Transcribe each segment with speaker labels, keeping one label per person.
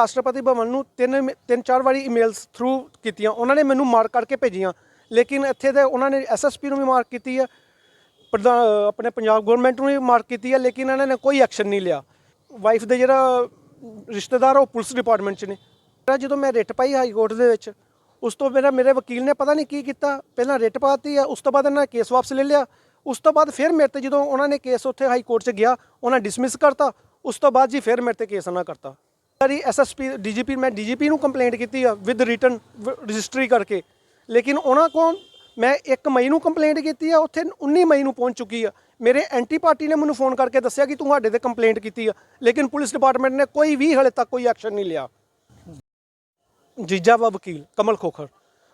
Speaker 1: ਰਾਸ਼ਟਰਪਤੀ ਭਵਨ ਨੂੰ ਤਿੰਨ ਤਿੰਨ ਚਾਰ ਵਾਰੀ ਈਮੇਲਸ ਥਰੂ ਕੀਤੀਆਂ। ਉਹਨਾਂ ਨੇ ਮੈਨੂੰ ਮਾਰ ਕਰਕੇ ਭੇਜੀਆਂ। ਲੇਕਿਨ ਇੱਥੇ ਦੇ ਉਹਨਾਂ ਨੇ ਐਸਐਸਪੀ ਨੂੰ ਵੀ ਮਾਰਕ ਕੀਤੀ ਹੈ। ਪ੍ਰਧਾਨ ਆਪਣੇ ਪੰਜਾਬ ਗਵਰਨਮੈਂਟ ਨੂੰ ਵੀ ਮਾਰਕ ਕੀਤੀ ਹੈ, ਲੇਕਿਨ ਇਹਨਾਂ ਨੇ ਕੋਈ ਐਕਸ਼ਨ ਨਹੀਂ ਲਿਆ। ਵਾਈਫ ਦੇ ਜਿਹੜਾ ਰਿਸ਼ਤੇਦਾਰ ਉਹ ਪੁਲਿਸ ਡਿਪਾਰਟਮੈਂਟ 'ਚ ਨੇ। ਮੇਰਾ ਜਦੋਂ ਮੈਂ ਰਿਟ ਪਾਈ ਹਾਈ ਕੋਰਟ ਦੇ ਵਿੱਚ, ਉਸ ਤੋਂ ਮੇਰਾ, ਮੇਰੇ ਵਕੀਲ ਨੇ ਪਤਾ ਨਹੀਂ ਕੀ ਕੀਤਾ। ਪਹਿਲਾਂ ਰਿਟ ਪਾਤੀ ਆ ਉਸ ਤੋਂ ਬਾਅਦ ਇਹਨਾਂ ਨੇ ਕੇਸ ਵਾਪਸ ਲੈ ਲਿਆ। ਉਸ ਤੋਂ ਬਾਅਦ ਫਿਰ ਮੇਰੇ ਤੇ ਜਦੋਂ ਉਹਨਾਂ ਨੇ ਕੇਸ ਉੱਥੇ ਹਾਈ ਕੋਰਟ 'ਚ ਗਿਆ, ਉਹਨਾਂ ਡਿਸਮਿਸ ਕਰਤਾ। ਉਸ ਤੋਂ ਬਾਅਦ ਜੀ ਫਿਰ ਮੇਰੇ ਤੇ ਕੇਸ ਨਾ ਕਰਤਾ। ਸਾਰੀ ਐਸਐਸਪੀ ਡੀਜੀਪੀ ਮੈਂ ਡੀਜੀਪੀ ਨੂੰ ਕੰਪਲੇਂਟ ਕੀਤੀ ਆ ਵਿਦ ਰਿਟਨ ਰਜਿਸਟਰੀ ਕਰਕੇ। ਲੇਕਿਨ ਉਹਨਾਂ ਕੋਲ ਮੈਂ 1 ਮਈ ਨੂੰ ਕੰਪਲੇਂਟ ਕੀਤੀ ਆ, ਉੱਥੇ 19 ਮਈ ਨੂੰ ਪਹੁੰਚ ਚੁੱਕੀ ਆ। ਮੇਰੇ ਐਂਟੀ ਪਾਰਟੀ ਨੇ ਮੈਨੂੰ ਫੋਨ ਕਰਕੇ ਦੱਸਿਆ ਕਿ ਤੁਹਾਡੇ ਤੇ ਕੰਪਲੇਂਟ ਕੀਤੀ ਆ। ਲੇਕਿਨ ਪੁਲਿਸ ਡਿਪਾਰਟਮੈਂਟ ਨੇ ਕੋਈ ਵੀ ਹਲੇ ਤੱਕ ਕੋਈ ਐਕਸ਼ਨ ਨਹੀਂ ਲਿਆ। ਜੀਜਾ ਵਾ ਵਕੀਲ, ਕਮਲ ਖੋਖਰ,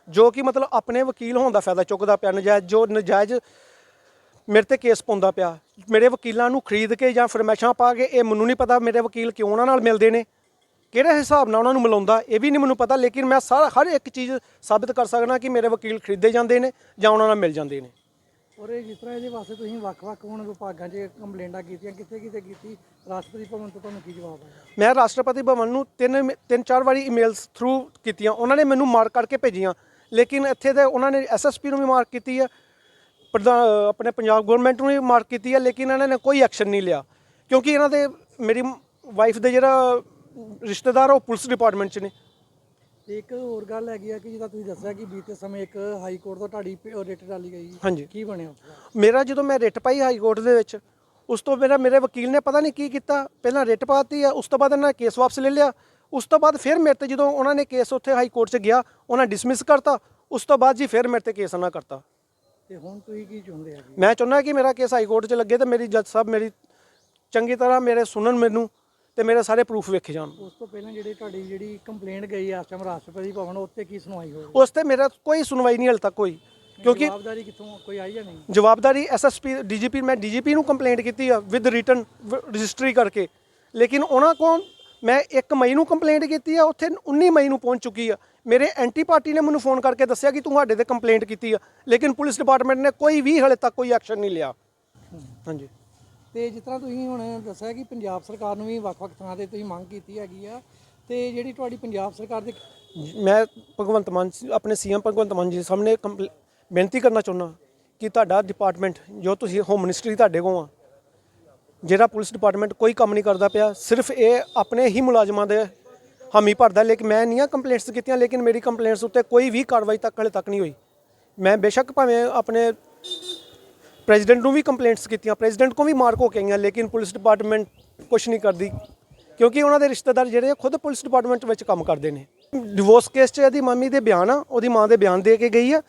Speaker 1: ਜੋ ਕਿ ਮਤਲਬ ਆਪਣੇ ਵਕੀਲ ਹੋਣ ਦਾ ਫਾਇਦਾ ਚੁੱਕਦਾ ਪਿਆ, ਨਜਾਇਜ਼, ਜੋ ਨਜਾਇਜ਼ ਮੇਰੇ ਤੇ ਕੇਸ ਪਾਉਂਦਾ ਪਿਆ। ਮੇਰੇ ਵਕੀਲਾਂ ਨੂੰ ਖਰੀਦ ਕੇ ਜਾਂ ਫਰਮੈਸ਼ਾਂ ਪਾ ਕੇ, ਇਹ ਮੈਨੂੰ ਨਹੀਂ ਪਤਾ ਮੇਰੇ ਵਕੀਲ ਕਿਉਂ ਉਹਨਾਂ ਨਾਲ ਮਿਲਦੇ ਨੇ। ਕਿਹੜੇ ਹਿਸਾਬ ਨਾਲ ਉਹਨਾਂ ਨੂੰ ਮਿਲਾਉਂਦਾ ਇਹ ਵੀ ਨਹੀਂ ਮੈਨੂੰ ਪਤਾ ਲੇਕਿਨ ਮੈਂ ਸਾਰਾ ਹਰ ਇੱਕ ਚੀਜ਼ ਸਾਬਿਤ ਕਰ ਸਕਦਾ ਕਿ ਮੇਰੇ ਵਕੀਲ ਖਰੀਦੇ ਜਾਂਦੇ ਨੇ ਜਾਂ ਉਹਨਾਂ ਨਾਲ ਮਿਲ ਜਾਂਦੇ ਨੇ।
Speaker 2: ਔਰ ਇਹ ਜਿਸ ਤਰ੍ਹਾਂ ਇਹਦੇ ਵਾਸਤੇ ਤੁਸੀਂ ਵੱਖ-ਵੱਖ ਹੁਣ ਵਿਭਾਗਾਂ 'ਚ ਕੰਪਲੇਂਟਾਂ ਕੀਤੀਆਂ ਕਿੱਥੇ ਕਿੱਥੇ ਕੀਤੀ? ਰਾਸ਼ਟਰਪਤੀ ਭਵਨ ਤੋਂ ਤੁਹਾਨੂੰ ਕੀ ਜਵਾਬ ਆਇਆ?
Speaker 1: ਮੈਂ ਰਾਸ਼ਟਰਪਤੀ ਭਵਨ ਨੂੰ ਤਿੰਨ ਤਿੰਨ ਚਾਰ ਵਾਰੀ ਈਮੇਲਸ ਥਰੂ ਕੀਤੀਆਂ। ਉਹਨਾਂ ਨੇ ਮੈਨੂੰ ਮਾਰਕ ਕਰਕੇ ਭੇਜੀਆਂ। ਲੇਕਿਨ ਇੱਥੇ ਤੇ ਉਹਨਾਂ ਨੇ ਐਸਐਸਪੀ ਨੂੰ ਵੀ ਮਾਰਕ ਕੀਤੀ ਆ ਪ੍ਰਧਾਨ ਆਪਣੇ ਪੰਜਾਬ ਗਵਰਨਮੈਂਟ ਨੂੰ ਵੀ ਮਾਰਕ ਕੀਤੀ ਆ ਲੇਕਿਨ ਇਹਨਾਂ ਨੇ ਕੋਈ ਐਕਸ਼ਨ ਨਹੀਂ ਲਿਆ। ਕਿਉਂਕਿ ਇਹਨਾਂ ਦੇ ਮੇਰੀ ਵਾਈਫ ਦੇ ਜਿਹੜਾ ਰਿਸ਼ਤੇਦਾਰ ਆ, ਉਹ ਪੁਲਿਸ ਡਿਪਾਰਟਮੈਂਟ 'ਚ ਨੇ।
Speaker 2: ਤੇ ਇੱਕ ਹੋਰ ਗੱਲ ਹੈਗੀ ਆ ਕਿ ਜਿੱਦਾਂ ਤੁਸੀਂ ਦੱਸਿਆ ਕਿ ਬੀਤੇ ਸਮੇਂ ਇੱਕ ਹਾਈ ਕੋਰਟ ਤੋਂ ਤੁਹਾਡੀ ਰਿਟ ਡਾਲੀ ਗਈ।
Speaker 1: ਹਾਂਜੀ।
Speaker 2: ਕੀ ਬਣਿਆ? ਉਸ ਦਾ
Speaker 1: ਮੇਰਾ ਜਦੋਂ ਮੈਂ ਰਿਟ ਪਾਈ ਹਾਈ ਕੋਰਟ ਦੇ ਵਿੱਚ ਉਸ ਤੋਂ ਮੇਰਾ ਮੇਰੇ ਵਕੀਲ ਨੇ ਪਤਾ ਨਹੀਂ ਕੀ ਕੀਤਾ। ਪਹਿਲਾਂ ਰਿਟ ਪਾਤੀ ਆ ਉਸ ਤੋਂ ਬਾਅਦ ਇਹਨਾਂ ਨੇ ਕੇਸ ਵਾਪਸ ਲੈ ਲਿਆ। ਉਸ ਤੋਂ ਬਾਅਦ ਫਿਰ ਮੇਰੇ ਤੇ ਜਦੋਂ ਉਹਨਾਂ ਨੇ ਕੇਸ ਉੱਥੇ ਹਾਈ ਕੋਰਟ 'ਚ ਗਿਆ ਉਹਨਾਂ ਡਿਸਮਿਸ ਕਰਤਾ। ਉਸ ਤੋਂ ਬਾਅਦ ਜੀ ਫਿਰ ਮੇਰੇ ਤੇ ਕੇਸ ਨਾ ਕਰਤਾ।
Speaker 2: ਤੇ ਹੁਣ ਤੁਸੀਂ ਕੀ ਚਾਹੁੰਦੇ ਆ?
Speaker 1: ਮੈਂ ਚਾਹੁੰਦਾ ਕਿ ਮੇਰਾ ਕੇਸ ਹਾਈ ਕੋਰਟ 'ਚ ਲੱਗੇ ਤੇ ਮੇਰੀ ਜੱਜ ਸਾਹਿਬ ਮੇਰੀ ਚੰਗੀ ਤਰ੍ਹਾਂ ਮੇਰੇ ਸੁਣਨ ਮੈਨੂੰ। ਤੇ ਮੇਰੇ ਸਾਰੇ ਪ੍ਰੂਫ ਵੇਖੇ ਜਾਣ।
Speaker 2: ਉਸ ਤੋਂ ਪਹਿਲਾਂ ਜਿਹੜੇ ਤੁਹਾਡੀ ਜਿਹੜੀ ਕੰਪਲੇਂਟ ਗਈ ਆ ਇਸ ਟਾਈਮ ਰਾਸ਼ਟਰਪਤੀ ਭਵਨ ਉੱਤੇ ਕੀ ਸੁਣਵਾਈ ਹੋਈ
Speaker 1: ਉਸ ਤੇ ਮੇਰਾ ਕੋਈ ਸੁਣਵਾਈ ਨਹੀਂ ਹਾਲੇ ਤੱਕ ਹੋਈ ਕਿਉਂਕਿ
Speaker 2: ਜਵਾਬਦਾਰੀ ਕਿੱਥੋਂ ਕੋਈ ਆਈ ਜਾਂ ਨਹੀਂ?
Speaker 1: ਜਵਾਬਦਾਰੀ ਐਸਐਸਪੀ ਡੀਜੀਪੀ ਮੈਂ ਡੀਜੀਪੀ ਨੂੰ ਕੰਪਲੇਂਟ ਕੀਤੀ ਆ ਵਿਦ ਰਿਟਨ ਰਜਿਸਟਰੀ ਕਰਕੇ। ਲੇਕਿਨ ਉਹਨਾਂ ਕੋਲ ਮੈਂ 1 ਮਈ ਨੂੰ ਕੰਪਲੇਂਟ ਕੀਤੀ ਆ ਉੱਥੇ 19 ਮਈ ਨੂੰ ਪਹੁੰਚ ਚੁੱਕੀ ਆ। ਮੇਰੇ ਐਂਟੀ ਪਾਰਟੀ ਨੇ ਮੈਨੂੰ ਫੋਨ ਕਰਕੇ ਦੱਸਿਆ ਕਿ ਤੁਹਾਡੇ ਤੇ ਕੰਪਲੇਂਟ ਕੀਤੀ ਆ। ਲੇਕਿਨ ਪੁਲਿਸ ਡਿਪਾਰਟਮੈਂਟ ਨੇ ਕੋਈ ਵੀ ਹਲੇ ਤੱਕ ਕੋਈ ਐਕਸ਼ਨ ਨਹੀਂ ਲਿਆ। ਹਾਂਜੀ।
Speaker 2: ਤੇ ਜਿਸ ਤਰ੍ਹਾਂ ਤੁਸੀਂ ਹੁਣ ਦੱਸਿਆ ਕਿ ਪੰਜਾਬ ਸਰਕਾਰ ਨੂੰ ਵੀ ਵੱਖ-ਵੱਖ ਥਾਂ ਤੇ ਤੁਸੀਂ ਮੰਗ ਕੀਤੀ ਹੈਗੀ ਆ, ਤੇ ਜਿਹੜੀ ਤੁਹਾਡੀ ਪੰਜਾਬ ਸਰਕਾਰ ਦੇ
Speaker 1: ਮੈਂ ਭਗਵੰਤ ਮਾਨ ਸੀ- ਆਪਣੇ ਸੀਐਮ ਭਗਵੰਤ ਮਾਨ ਜੀ ਸਾਹਮਣੇ ਕੰਪਲ- ਬੇਨਤੀ ਕਰਨਾ ਚਾਹੁੰਦਾ ਕਿ ਤੁਹਾਡਾ ਡਿਪਾਰਟਮੈਂਟ ਜੋ ਤੁਸੀਂ ਹੋਮ ਮਿਨਿਸਟਰੀ ਤੁਹਾਡੇ ਕੋਲ ਆ, ਜਿਹੜਾ ਪੁਲਿਸ ਡਿਪਾਰਟਮੈਂਟ ਕੋਈ ਕੰਮ ਨਹੀਂ ਕਰਦਾ ਪਿਆ, ਸਿਰਫ ਇਹ ਆਪਣੇ ਹੀ ਮੁਲਾਜ਼ਮਾਂ ਦੇ ਹਾਮੀ ਭਰਦਾ, ਲੇਕਿਨ ਮੈਂ ਨਹੀਂ ਆ ਕੰਪਲੇਂਟਸ ਕੀਤੀਆਂ, ਲੇਕਿਨ ਮੇਰੀ ਕੰਪਲੇਂਟਸ ਉੱਤੇ ਕੋਈ ਵੀ ਕਾਰਵਾਈ ਤੱਕ ਹਲੇ ਤੱਕ ਨਹੀਂ ਹੋਈ। ਮੈਂ ਬੇਸ਼ੱਕ ਭਾਵੇਂ ਆਪਣੇ ਪ੍ਰੈਜ਼ੀਡੈਂਟ ਨੂੰ ਵੀ ਕੰਪਲੇਂਟਸ ਕੀਤੀਆਂ ਪ੍ਰੈਜ਼ੀਡੈਂਟ ਕੋ ਵੀ ਮਾਰਕ ਹੋ ਕੇ ਆਈਆਂ ਲੇਕਿਨ ਪੁਲਿਸ ਡਿਪਾਰਟਮੈਂਟ ਕੁਝ ਨਹੀਂ ਕਰਦੀ ਕਿਉਂਕਿ ਉਹਨਾਂ ਦੇ ਰਿਸ਼ਤੇਦਾਰ ਜਿਹੜੇ ਆ ਖੁਦ ਪੁਲਿਸ ਡਿਪਾਰਟਮੈਂਟ ਵਿੱਚ ਕੰਮ ਕਰਦੇ ਨੇ। ਡਿਵੋਰਸ ਕੇਸ 'ਚ ਇਹਦੀ ਮੰਮੀ ਦੇ ਬਿਆਨ ਆ ਉਹਦੀ ਮਾਂ ਦੇ ਬਿਆਨ ਦੇ ਕੇ ਗਈ ਆ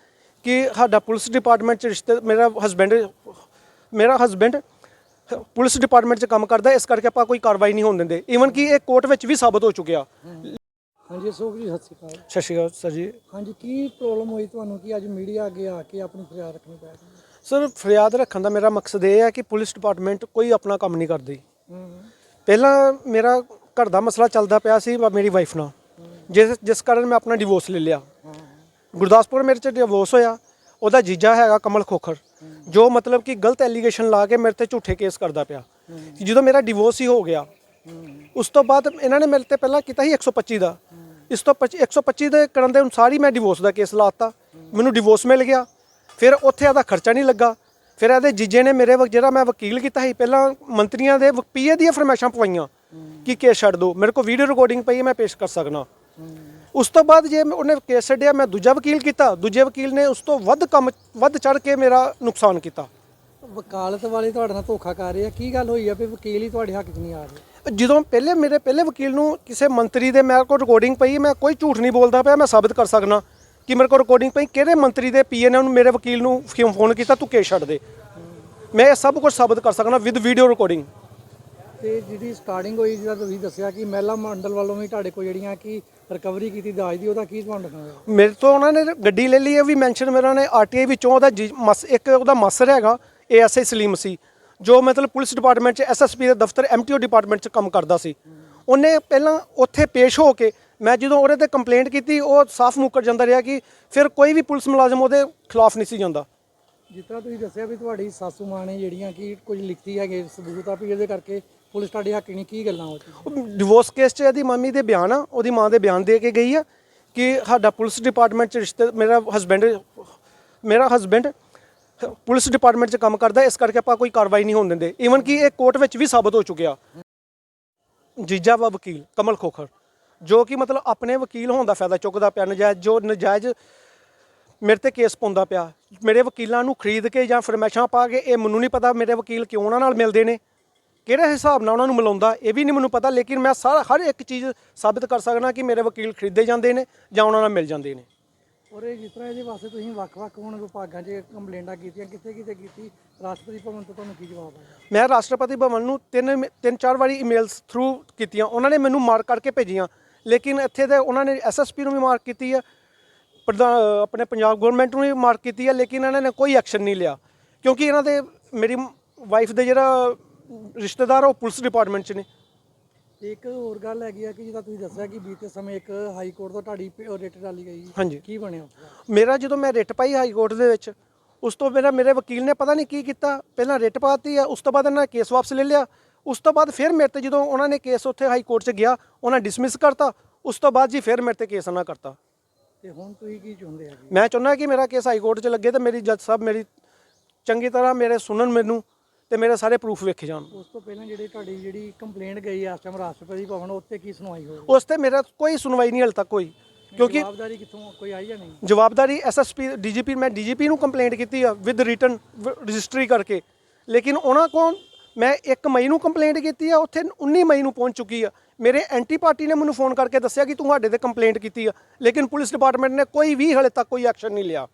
Speaker 1: ਕਿ ਸਾਡਾ ਪੁਲਿਸ ਡਿਪਾਰਟਮੈਂਟ 'ਚ ਰਿਸ਼ਤੇ ਮੇਰਾ ਹਸਬੈਂਡ ਮੇਰਾ ਹਸਬੈਂਡ ਪੁਲਿਸ ਡਿਪਾਰਟਮੈਂਟ 'ਚ ਕੰਮ ਕਰਦਾ ਇਸ ਕਰਕੇ ਆਪਾਂ ਕੋਈ ਕਾਰਵਾਈ ਨਹੀਂ ਹੋਣ ਦਿੰਦੇ। ਈਵਨ ਕਿ ਇਹ ਕੋਰਟ ਵਿੱਚ ਵੀ ਸਾਬਤ ਹੋ ਚੁੱਕਿਆ।
Speaker 2: ਹਾਂਜੀ ਅਸ਼ੋਕ ਜੀ ਸਤਿ ਸ਼੍ਰੀ ਅਕਾਲ।
Speaker 1: ਸਤਿ ਸ਼੍ਰੀ ਅਕਾਲ ਸਰ ਜੀ।
Speaker 2: ਹਾਂਜੀ ਕੀ ਪ੍ਰੋਬਲਮ ਹੋਈ ਤੁਹਾਨੂੰ? ਕਿ ਅੱਜ ਮੀਡੀਆ ਅੱਗੇ ਆ ਕੇ ਆਪਣੀ ਫਰਿਆਦ ਰੱਖਣੀ ਪੈ ਰਹੀ ਹੈ?
Speaker 1: ਸਰ, ਫਰਿਆਦ ਰੱਖਣ ਦਾ ਮੇਰਾ ਮਕਸਦ ਇਹ ਹੈ ਕਿ ਪੁਲਿਸ ਡਿਪਾਰਟਮੈਂਟ ਕੋਈ ਆਪਣਾ ਕੰਮ ਨਹੀਂ ਕਰਦੀ। ਪਹਿਲਾਂ ਮੇਰਾ ਘਰ ਦਾ ਮਸਲਾ ਚੱਲਦਾ ਪਿਆ ਸੀ ਮੇਰੀ ਵਾਈਫ ਨਾਲ। ਜਿਸ ਜਿਸ ਕਾਰਨ ਮੈਂ ਆਪਣਾ ਡਿਵੋਰਸ ਲੈ ਲਿਆ। ਗੁਰਦਾਸਪੁਰ ਮੇਰੇ ਚ ਡਿਵੋਰਸ ਹੋਇਆ। ਉਹਦਾ ਜੀਜਾ ਹੈਗਾ ਕਮਲ ਖੋਖਰ। ਜੋ ਮਤਲਬ ਕਿ ਗਲਤ ਐਲੀਗੇਸ਼ਨ ਲਾ ਕੇ ਮੇਰੇ ਤੇ ਝੂਠੇ ਕੇਸ ਕਰਦਾ ਪਿਆ। ਜਦੋਂ ਮੇਰਾ ਡਿਵੋਰਸ ਹੀ ਹੋ ਗਿਆ, ਉਸ ਤੋਂ ਬਾਅਦ ਇਹਨਾਂ ਨੇ ਮੇਰੇ ਤੇ ਪਹਿਲਾਂ ਕੀਤਾ ਸੀ 125 ਦਾ। ਇਸ ਤੋਂ 25 125 ਦੇ ਕਰਨ ਦੇ ਅਨੁਸਾਰ ਹੀ ਮੈਂ ਡਿਵੋਰਸ ਦਾ ਕੇਸ ਲਾਤਾ ਮੈਨੂੰ ਡਿਵੋਰਸ ਮਿਲ ਗਿਆ। ਫਿਰ ਉੱਥੇ ਆਦਾ ਖਰਚਾ ਨਹੀਂ ਲੱਗਾ। ਫਿਰ ਇਹਦੇ ਜੀਜੇ ਨੇ ਮੇਰੇ ਵਕ- ਜਿਹੜਾ ਮੈਂ ਵਕੀਲ ਕੀਤਾ ਸੀ ਪਹਿਲਾਂ ਮੰਤਰੀਆਂ ਦੇ ਪੀਏ ਦੀਆਂ ਫਰਮਾਇਸ਼ਾਂ ਪਵਾਈਆਂ ਕਿ ਕੇਸ ਛੱਡ ਦਿਓ ਮੇਰੇ ਕੋਲ ਵੀਡੀਓ ਰਿਕਾਰਡਿੰਗ ਪਈ ਹੈ ਮੈਂ ਪੇਸ਼ ਕਰ ਸਕਣਾ ਉਸ ਤੋਂ ਬਾਅਦ ਜੇ ਉਹਨੇ ਕੇਸ ਛੱਡਿਆ ਮੈਂ ਦੂਜਾ ਵਕੀਲ ਕੀਤਾ। ਦੂਜੇ ਵਕੀਲ ਨੇ ਉਸ ਤੋਂ ਵੱਧ ਕੰਮ ਵੱਧ ਚੜ ਕੇ ਮੇਰਾ ਨੁਕਸਾਨ ਕੀਤਾ।
Speaker 2: ਵਕਾਲਤ ਵਾਲੇ ਤੁਹਾਡੇ ਨਾਲ ਧੋਖਾ ਕਰ ਰਹੇ ਆ ਕੀ ਗੱਲ ਹੋਈ ਆ ਵੀ ਵਕੀਲ ਹੀ ਤੁਹਾਡੇ ਹੱਕ 'ਚ ਨਹੀਂ ਆ ਰਹੇ?
Speaker 1: ਜਦੋਂ ਪਹਿਲੇ ਮੇਰੇ ਪਹਿਲੇ ਵਕੀਲ ਨੂੰ ਕਿਸੇ ਮੰਤਰੀ ਦੇ ਮੇਰੇ ਕੋਲ ਰਿਕਾਰਡਿੰਗ ਪਈ ਮੈਂ ਕੋਈ ਝੂਠ ਨਹੀਂ ਬੋਲਦਾ ਪਿਆ ਮੈਂ ਸਾਬਿਤ ਕਰ ਸਕਣਾ ਕਿ ਮੇਰੇ ਕੋਲ ਰਿਕਾਰਡਿੰਗ ਪਈ ਕਿਹੜੇ ਮੰਤਰੀ ਦੇ ਪੀਏ ਨੇ ਉਹਨੂੰ ਮੇਰੇ ਵਕੀਲ ਨੂੰ ਕਿਉਂ ਫੋਨ ਕੀਤਾ ਤੂੰ ਕੇਸ ਛੱਡ ਦੇ। ਮੈਂ ਇਹ ਸਭ ਕੁਝ ਸਾਬਿਤ ਕਰ ਸਕਣਾ ਵਿਦ ਵੀਡੀਓ ਰਿਕਾਰਡਿੰਗ
Speaker 2: ਤੇ ਜਿਹੜੀ ਸਟਾਰਟਿੰਗ ਹੋਈ ਜਿਹਦਾ ਤੁਸੀਂ ਦੱਸਿਆ ਕਿ ਮਹਿਲਾ ਮੰਡਲ ਵੱਲੋਂ ਵੀ ਤੁਹਾਡੇ ਕੋਲ ਜਿਹੜੀਆਂ ਕਿ ਰਿਕਵਰੀ ਕੀਤੀ ਦਾਜ ਦੀ ਉਹਦਾ ਕੀ ਤੁਹਾਨੂੰ ਹੋਇਆ
Speaker 1: ਮੇਰੇ ਤੋਂ ਉਹਨਾਂ ਨੇ ਗੱਡੀ ਲੈ ਲਈ ਹੈ ਵੀ ਮੈਂਸ਼ਨ ਮੇਰਾ ਨੇ ਆਰਟੀਆਈ ਵਿੱਚੋਂ ਉਹਦਾ ਮਸ ਇੱਕ ਉਹਦਾ ਮਾਸਰ ਹੈਗਾ ਏਐਸਆਈ ਸਲੀਮ ਸੀ ਜੋ ਮਤਲਬ ਪੁਲਿਸ ਡਿਪਾਰਟਮੈਂਟ 'ਚ ਐਸਐਸਪੀ ਦੇ ਦਫ਼ਤਰ ਐਮਟੀਓ ਡਿਪਾਰਟਮੈਂਟ 'ਚ ਕੰਮ ਕਰਦਾ ਸੀ। ਉਹਨੇ ਪਹਿਲਾਂ ਉੱਥੇ ਪੇਸ਼ ਹੋ ਕੇ ਮੈਂ ਜਦੋਂ ਉਹਦੇ ਤੇ ਕੰਪਲੇਂਟ ਕੀਤੀ ਉਹ ਸਾਫ਼ ਮੁੱਕਰ ਜਾਂਦਾ ਰਿਹਾ ਕਿ ਫਿਰ ਕੋਈ ਵੀ ਪੁਲਿਸ ਮੁਲਾਜ਼ਮ ਉਹਦੇ ਖਿਲਾਫ ਨਹੀਂ ਸੀ ਜਾਂਦਾ।
Speaker 2: ਜਿਸ ਤਰ੍ਹਾਂ ਤੁਸੀਂ ਦੱਸਿਆ ਵੀ ਤੁਹਾਡੀ ਸਾਸੂ ਮਾਂ ਨੇ ਜਿਹੜੀਆਂ ਕਿ ਕੁਝ ਲਿਖਤੀ ਹੈਗੇ ਸਬੂਤ ਆ ਵੀ ਇਹਦੇ ਕਰਕੇ ਪੁਲਿਸ ਤੁਹਾਡੇ ਹੱਕ ਨਹੀਂ ਕੀ ਗੱਲਾਂ 'ਚ?
Speaker 1: ਡਿਵੋਰਸ ਕੇਸ 'ਚ ਇਹਦੀ ਮੰਮੀ ਦੇ ਬਿਆਨ ਆ ਉਹਦੀ ਮਾਂ ਦੇ ਬਿਆਨ ਦੇ ਕੇ ਗਈ ਆ ਕਿ ਸਾਡਾ ਪੁਲਿਸ ਡਿਪਾਰਟਮੈਂਟ 'ਚ ਰਿਸ਼ਤੇ ਮੇਰਾ ਹਸਬੈਂਡ ਮੇਰਾ ਹਸਬੈਂਡ ਪੁਲਿਸ ਡਿਪਾਰਟਮੈਂਟ 'ਚ ਕੰਮ ਕਰਦਾ ਇਸ ਕਰਕੇ ਆਪਾਂ ਕੋਈ ਕਾਰਵਾਈ ਨਹੀਂ ਹੋਣ ਦਿੰਦੇ। ਈਵਨ ਕਿ ਇਹ ਕੋਰਟ ਵਿੱਚ ਵੀ ਸਾਬਤ ਹੋ ਚੁੱਕਿਆ। ਜੀਜਾ ਵਾ ਵਕੀਲ ਕਮਲ ਖੋਖਰ। ਜੋ ਕਿ ਮਤਲਬ ਆਪਣੇ ਵਕੀਲ ਹੋਣ ਦਾ ਫਾਇਦਾ ਚੁੱਕਦਾ ਪਿਆ ਨਜਾਇਜ਼ ਜੋ ਨਜਾਇਜ਼ ਮੇਰੇ ਤੇ ਕੇਸ ਪਾਉਂਦਾ ਪਿਆ। ਮੇਰੇ ਵਕੀਲਾਂ ਨੂੰ ਖਰੀਦ ਕੇ ਜਾਂ ਫਰਮੈਸ਼ਾਂ ਪਾ ਕੇ ਇਹ ਮੈਨੂੰ ਨਹੀਂ ਪਤਾ ਮੇਰੇ ਵਕੀਲ ਕਿਉਂ ਉਹਨਾਂ ਨਾਲ ਮਿਲਦੇ ਨੇ ਕਿਹੜੇ ਹਿਸਾਬ ਨਾਲ ਉਹਨਾਂ ਨੂੰ ਮਿਲਾਉਂਦਾ ਇਹ ਵੀ ਨਹੀਂ ਮੈਨੂੰ ਪਤਾ ਲੇਕਿਨ ਮੈਂ ਸਾਰਾ ਹਰ ਇੱਕ ਚੀਜ਼ ਸਾਬਿਤ ਕਰ ਸਕਦਾ ਕਿ ਮੇਰੇ ਵਕੀਲ ਖਰੀਦੇ ਜਾਂਦੇ ਨੇ ਜਾਂ ਉਹਨਾਂ ਨਾਲ ਮਿਲ ਜਾਂਦੇ ਨੇ।
Speaker 2: ਔਰ ਇਹ ਜਿਸ ਤਰ੍ਹਾਂ ਇਹਦੇ ਵਾਸਤੇ ਤੁਸੀਂ ਵੱਖ-ਵੱਖ ਹੁਣ ਵਿਭਾਗਾਂ 'ਚ ਕੰਪਲੇਂਟਾਂ ਕੀਤੀਆਂ ਕਿੱਥੇ ਕਿੱਥੇ ਕੀਤੀ? ਰਾਸ਼ਟਰਪਤੀ ਭਵਨ ਤੋਂ ਤੁਹਾਨੂੰ ਕੀ ਜਵਾਬ ਆਇਆ?
Speaker 1: ਮੈਂ ਰਾਸ਼ਟਰਪਤੀ ਭਵਨ ਨੂੰ ਤਿੰਨ ਤਿੰਨ ਚਾਰ ਵਾਰੀ ਈਮੇਲਸ ਥਰੂ ਕੀਤੀਆਂ ਉਹਨਾਂ ਨੇ ਮੈਨੂੰ ਮਾਰਕ ਕਰਕੇ ਭੇਜੀਆਂ। ਲੇਕਿਨ ਇੱਥੇ ਤੇ ਉਹਨਾਂ ਨੇ ਐਸਐਸਪੀ ਨੂੰ ਵੀ ਮਾਰਕ ਕੀਤੀ ਹੈ ਪ੍ਰਧਾਨ ਆਪਣੇ ਪੰਜਾਬ ਗਵਰਨਮੈਂਟ ਨੂੰ ਵੀ ਮਾਰਕ ਕੀਤੀ ਹੈ ਲੇਕਿਨ ਇਹਨਾਂ ਨੇ ਕੋਈ ਐਕਸ਼ਨ ਨਹੀਂ ਲਿਆ। ਕਿਉਂਕਿ ਇਹਨਾਂ ਦੇ ਮੇਰੀ ਵਾਈਫ ਦੇ ਜਿਹੜਾ ਰਿਸ਼ਤੇਦਾਰ ਉਹ ਪੁਲਿਸ ਡਿਪਾਰਟਮੈਂਟ 'ਚ ਨੇ।
Speaker 2: ਇੱਕ ਹੋਰ ਗੱਲ ਹੈਗੀ ਆ ਕਿ ਜਿੱਦਾਂ ਤੁਸੀਂ ਦੱਸਿਆ ਕਿ ਬੀਤੇ ਸਮੇਂ ਇੱਕ ਹਾਈ ਕੋਰਟ ਤੋਂ ਤੁਹਾਡੀ ਰਿਟ ਡਾਲੀ ਗਈ।
Speaker 1: ਹਾਂਜੀ।
Speaker 2: ਕੀ ਬਣਿਆ?
Speaker 1: ਮੇਰਾ ਜਦੋਂ ਮੈਂ ਰਿਟ ਪਾਈ ਹਾਈ ਕੋਰਟ ਦੇ ਵਿੱਚ ਉਸ ਤੋਂ ਮੇਰਾ ਮੇਰੇ ਵਕੀਲ ਨੇ ਪਤਾ ਨਹੀਂ ਕੀ ਕੀਤਾ। ਪਹਿਲਾਂ ਰਿਟ ਪਾਤੀ ਆ ਉਸ ਤੋਂ ਬਾਅਦ ਇਹਨਾਂ ਕੇਸ ਵਾਪਸ ਲੈ ਲਿਆ। ਉਸ ਤੋਂ ਬਾਅਦ ਫਿਰ ਮੇਰੇ ਤੇ ਜਦੋਂ ਉਹਨਾਂ ਨੇ ਕੇਸ ਉੱਥੇ ਹਾਈ ਕੋਰਟ 'ਚ ਗਿਆ ਉਹਨਾਂ ਡਿਸਮਿਸ ਕਰਤਾ ਉਸ ਤੋਂ ਬਾਅਦ ਜੀ ਫਿਰ ਮੇਰੇ ਤੇ ਕੇਸ ਨਾ ਕਰਤਾ।
Speaker 2: ਤੇ ਹੁਣ ਤੁਸੀਂ ਕੀ ਚਾਹੁੰਦੇ ਹੈਗੇ
Speaker 1: ਮੈਂ ਚਾਹੁੰਦਾ ਕਿ ਮੇਰਾ ਕੇਸ ਹਾਈ ਕੋਰਟ 'ਚ ਲੱਗੇ ਤੇ ਮੇਰੀ ਜੱਜ ਸਾਹਿਬ ਮੇਰੀ ਚੰਗੀ ਤਰ੍ਹਾਂ ਮੇਰੇ ਸੁਣਨ ਮੈਨੂੰ ਤੇ ਮੇਰੇ ਸਾਰੇ ਪ੍ਰੂਫ ਵੇਖੇ ਜਾਣ।
Speaker 2: ਉਸ ਤੋਂ ਪਹਿਲਾਂ ਜਿਹੜੀ ਤੁਹਾਡੀ ਜਿਹੜੀ ਕੰਪਲੇਂਟ ਗਈ ਆ ਟਾਈਮ ਰਾਸ਼ਟਰਪਤੀ ਭਵਨ ਉੱਤੇ ਕੀ ਸੁਣਵਾਈ ਹੋਈ?
Speaker 1: ਉਸ ਤੇ ਮੇਰਾ ਕੋਈ ਸੁਣਵਾਈ ਨਹੀਂ ਹਾਲੇ ਤੱਕ ਕੋਈ ਕਿਉਂਕਿ
Speaker 2: ਜਵਾਬਦਾਰੀ ਕਿੱਥੋਂ ਕੋਈ ਆਈ ਜਾਂ ਨਹੀਂ?
Speaker 1: ਜਵਾਬਦਾਰੀ ਐਸਐਸਪੀ ਡੀਜੀਪੀ ਮੈਂ ਡੀਜੀਪੀ ਨੂੰ ਕੰਪਲੇਂਟ ਕੀਤੀ ਆ ਵਿਦ ਰਿਟਨ ਰਜਿਸਟਰੀ ਕਰਕੇ। ਲੇਕਿਨ ਉਹਨਾਂ ਕੋਲ ਮੈਂ 1 ਮਈ ਨੂੰ ਕੰਪਲੇਂਟ ਕੀਤੀ ਆ, ਉੱਥੇ 19 ਮਈ ਨੂੰ ਪਹੁੰਚ ਚੁੱਕੀ ਆ। ਮੇਰੇ ਐਂਟੀ ਪਾਰਟੀ ਨੇ ਮੈਨੂੰ ਫੋਨ ਕਰਕੇ ਦੱਸਿਆ ਕਿ ਤੁਹਾਡੇ ਤੇ ਕੰਪਲੇਂਟ ਕੀਤੀ ਆ, ਲੇਕਿਨ ਪੁਲਿਸ ਡਿਪਾਰਟਮੈਂਟ ਨੇ ਕੋਈ ਵੀ ਹਲੇ ਤੱਕ ਕੋਈ ਐਕਸ਼ਨ ਨਹੀਂ ਲਿਆ।